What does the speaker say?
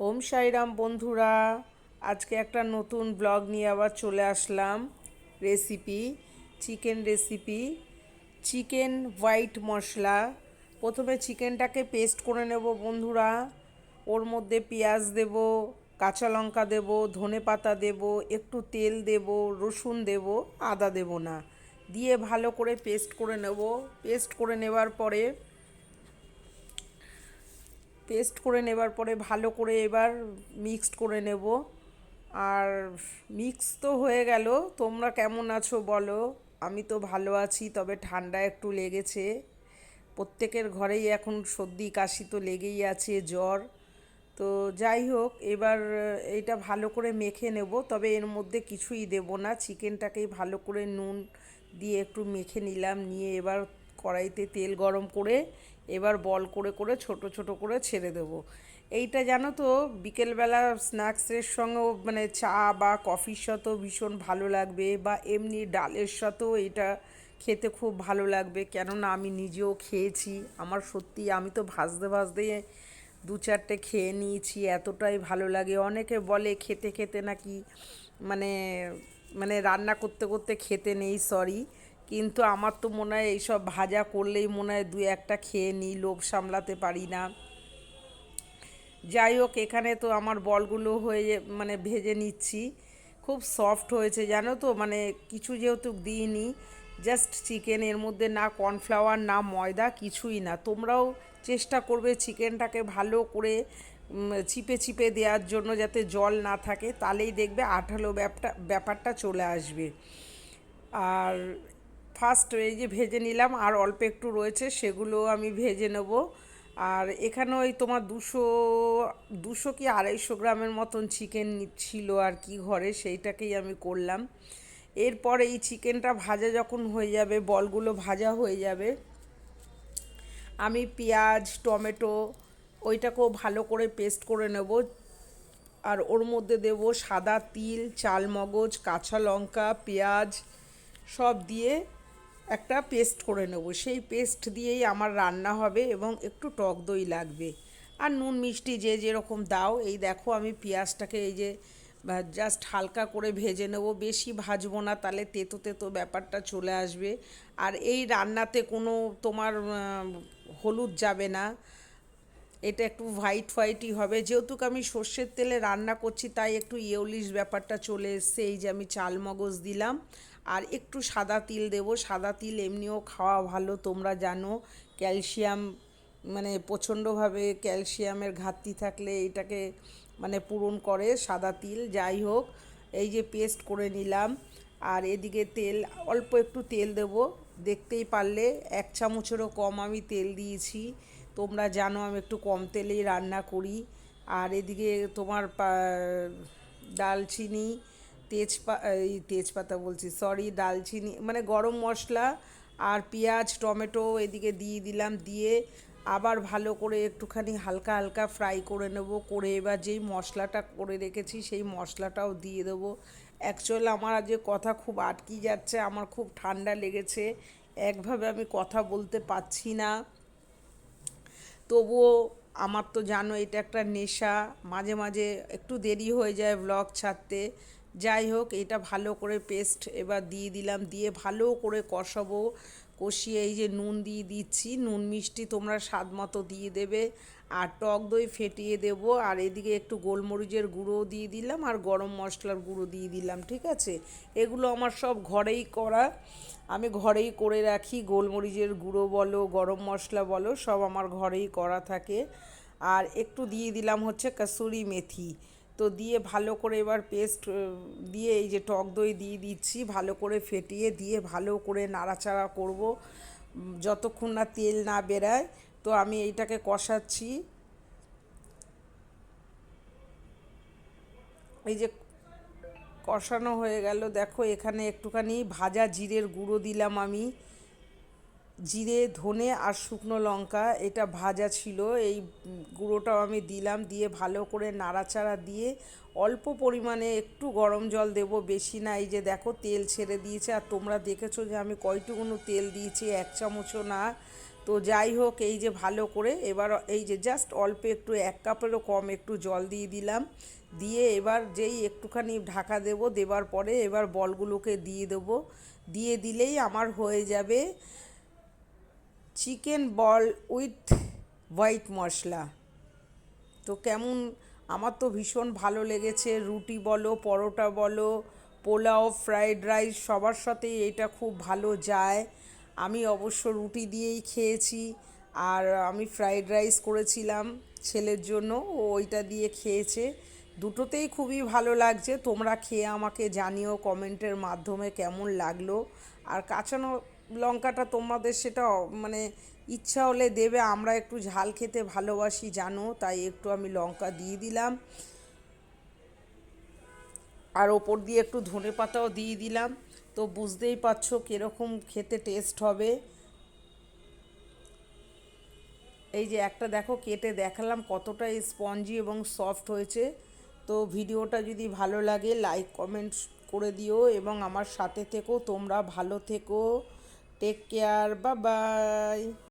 ওম সাইরাম বন্ধুরা, আজকে একটা নতুন ব্লগ নিয়ে আবার চলে আসলাম। Recipe, chicken recipe, chicken white masala. প্রথমে চিকেনটাকে পেস্ট করে নেব বন্ধুরা। ওর মধ্যে পেঁয়াজ দেব, কাঁচা লঙ্কা দেব, ধনে পাতা দেব, একটু তেল দেব, রসুন দেব, আদা দেব না। দিয়ে ভালো করে পেস্ট করে নেব। পেস্ট করে নেবার পরে পেস্ট করে নেবার পরে ভালো করে এবার মিক্সড করে নেব। আর মিক্স তো হয়ে গেল, তোমরা কেমন আছো বলো? আমি তো ভালো আছি, তবে ঠান্ডা একটু লেগেছে। প্রত্যেকের ঘরেই এখন সর্দি কাশি তো লেগেই আছে, জ্বর। তো যাই হোক, এবার এটা ভালো করে মেখে নেব, তবে এর মধ্যে কিছুই দেব না। চিকেনটাকেই ভালো করে নুন দিয়ে একটু মেখে নিলাম, নিয়ে এবার কড়াইতে তেল গরম করে এবার বল করে করে, ছোট ছোট করে ছেড়ে দেব। এইটা জানো তো, বিকেলবেলা স্ন্যাক্সের সঙ্গেও মানে চা বা কফির সাথেও ভীষণ ভালো লাগবে বা এমনি ডালের সাথেও এটা খেতে খুব ভালো লাগবে। কেননা আমি নিজেও খেয়েছি। আমার সত্যি আমি তো ভাজতে ভাজতে দু চারটে খেয়ে নিয়েছি, এতটাই ভালো লাগে। অনেকে বলে খেতে খেতে নাকি মানে মানে রান্না করতে করতে খেতে নেই সরি কিন্তু আমার তো মনে হয় এইসব ভাজা করলেই মনে হয় দু একটা খেয়ে নিই, লোভ সামলাতে পারি না। যাই হোক, এখানে তো আমার বলগুলো হয়ে মানে ভেজে নিচ্ছি। খুব সফট হয়েছে, জানো তো? মানে কিছু যেহেতু দিইনি জাস্ট চিকেন এর মধ্যে না কর্নফ্লাওয়ার না ময়দা, কিছুই না। তোমরাও চেষ্টা করবে চিকেনটাকে ভালো করে চিপে চিপে দেওয়ার জন্য যাতে জল না থাকে, তাহলেই দেখবে আঠালো ব্যাপটা, ব্যাপারটা চলে আসবে। আর ফার্স্ট এই যে ভেজে নিলাম আর অল্প একটু রয়েছে, সেগুলো আমি ভেজে নেব। আর এখানে ওই তোমার দুশো দুশো কি আড়াইশো গ্রামের মতন চিকেন ছিল আর কি ঘরে, সেইটাকেই আমি করলাম। এরপর এই চিকেনটা ভাজা যখন হয়ে যাবে, বলগুলো ভাজা হয়ে যাবে, আমি পেঁয়াজ, টমেটো ওইটাকেও ভালো করে পেস্ট করে নেব। আর ওর মধ্যে দেব সাদা তিল চাল মগজ কাঁচা লঙ্কা, পেঁয়াজ, সব দিয়ে একটা পেস্ট করে নেব। সেই পেস্ট দিয়েই আমার রান্না হবে এবং একটু টক দই লাগবে। আর নুন মিষ্টি যে যেরকম দাও, এই দেখো আমি পেঁয়াজটাকে এই যে জাস্ট হালকা করে ভেজে নেব। বেশি ভাজবো না, তাহলে তেতো তেতো ব্যাপারটা চলে আসবে। আর এই রান্নাতে কোনো তোমার হলুদ যাবে না। এটা একটু হোয়াইট হোয়াইটই হবে। যেহেতু আমি সর্ষের তেলে রান্না করছি, তাই একটু ইয়েলিশ ব্যাপারটা চলে এসছে। এই যে আমি চাল মগজ দিলাম। আর একটু সাদা তিল দেব। সাদা তিল এমনিও খাওয়া ভালো, তোমরা জানো। ক্যালসিয়াম মানে প্রচণ্ডভাবে ক্যালসিয়ামের ঘাটতি থাকলে এটাকে মানে পূরণ করে সাদা তিল। যাই হোক, এই যে পেস্ট করে নিলাম। আর এদিকে তেল, অল্প একটু তেল দেব। দেখতেই পারলে এক চামচেরও কম আমি তেল দিয়েছি। তোমরা জানো আমি একটু কম তেলেই রান্না করি। আর এদিকে তোমার ডালচিনি তেজপা, এই তেজপাতা বলছি সরি ডালচিনি মানে গরম মশলা আর পেঁয়াজ, টমেটো এদিকে দিয়ে দিলাম, দিয়ে আবার ভালো করে একটুখানি হালকা হালকা ফ্রাই করে নেব, করে এবার যেই মশলাটা করে রেখেছি সেই মশলাটাও দিয়ে দেবো। অ্যাকচুয়াল আমার আজ কথা খুব আটকি যাচ্ছে, আমার খুব ঠান্ডা লেগেছে, একভাবে আমি কথা বলতে পারছি না। তবুও আমার তো জানো এটা একটা নেশা, মাঝে মাঝে একটু দেরি হয়ে যায় ব্লগ ছাড়তে। যাই হোক, এটা ভালো করে পেস্ট এবার দিয়ে দিলাম, দিয়ে ভালো করে কষাবো। কষিয়ে এই যে নুন দিয়ে দিচ্ছি, নুন মিষ্টি তোমরা স্বাদ মতো দিয়ে দেবে। আর টক দই ফেটিয়ে দেব, আর এদিকে একটু গোলমরিচের গুঁড়ো দিয়ে দিলাম, আর গরম মশলার গুঁড়ো দিয়ে দিলাম, ঠিক আছে? এগুলো আমার সব ঘরেই করা। আমি ঘরেই করে রাখি, গোলমরিচের গুঁড়ো বলো, গরম মশলা বলো, সব আমার ঘরেই করা থাকে। আর একটু দিয়ে দিলাম হচ্ছে কাসুরি মেথি। তো দিয়ে ভালো করে এবার পেস্ট দিয়ে এই যে টক দই দিয়ে দিচ্ছি, ভালো করে ফেটিয়ে দিয়ে ভালো করে নাড়াচাড়া করব। যতক্ষণ না তেল না বেরায়, তো আমি এইটাকে কষাচ্ছি। এই যে কষানো হয়ে গেল, দেখো এখানে একটুখানি ভাজা জিরের গুঁড়ো দিলাম আমি। জিরে, ধনে আর শুকনো লঙ্কা, এটা ভাজা ছিল। এই গুঁড়োটাও আমি দিলাম, দিয়ে ভালো করে নাড়াচাড়া দিয়ে অল্প পরিমাণে একটু গরম জল দেব, বেশি না। এই যে দেখো, তেল ছেড়ে দিয়েছে, আর তোমরা দেখেছ যে আমি কয়টুকুনো তেল দিয়েছি, এক চামচও না। তো যাই হোক, এই যে ভালো করে এবার এই যে জাস্ট অল্প একটু, এক কাপেরও কম একটু জল দিয়ে দিলাম। দিয়ে এবার যেই একটুখানি ঢাকা দেব, দেবার পরে এবার বলগুলোকে দিয়ে দেবো। দিয়ে দিলেই আমার হয়ে যাবে। Chicken ball with white masala. তো কেমন? আমার তো ভীষণ ভালো লেগেছে। রুটি বলো, পরোটা বলো, পোলাও, ফ্রাইড রাইস, সবার সাথেই এটা খুব ভালো যায়। আমি অবশ্য রুটি দিয়েই খেয়েছি। আর আমি ফ্রাইড রাইস করেছিলাম ছেলের জন্য, ও ওইটা দিয়ে খেয়েছে। দুটোতেই খুবই ভালো লাগছে। তোমরা খেয়ে আমাকে জানিও কমেন্টের মাধ্যমে কেমন লাগল। আর কাঁচা ন- লঙ্কাটা তোমাদের সেটা মানে ইচ্ছা হলে দেবে, আমরা একটু ঝাল খেতে ভালোবাসি, জানো, তাই একটু আমি লঙ্কা দিয়ে দিলাম। আর ওপর দিয়ে একটু ধনে পাতাও দিয়ে দিলাম। তো বুঝতেই পারছ কীরকম খেতে টেস্ট হবে। এই যে একটা দেখো, কেটে দেখালাম কতটা স্পঞ্জি এবং সফট হয়েছে। তো ভিডিওটা যদি ভালো লাগে লাইক কমেন্ট করে দিও এবং আমার সাথে থেকো, তোমরা ভালো থেকো। টেক কেয়ার বা বাই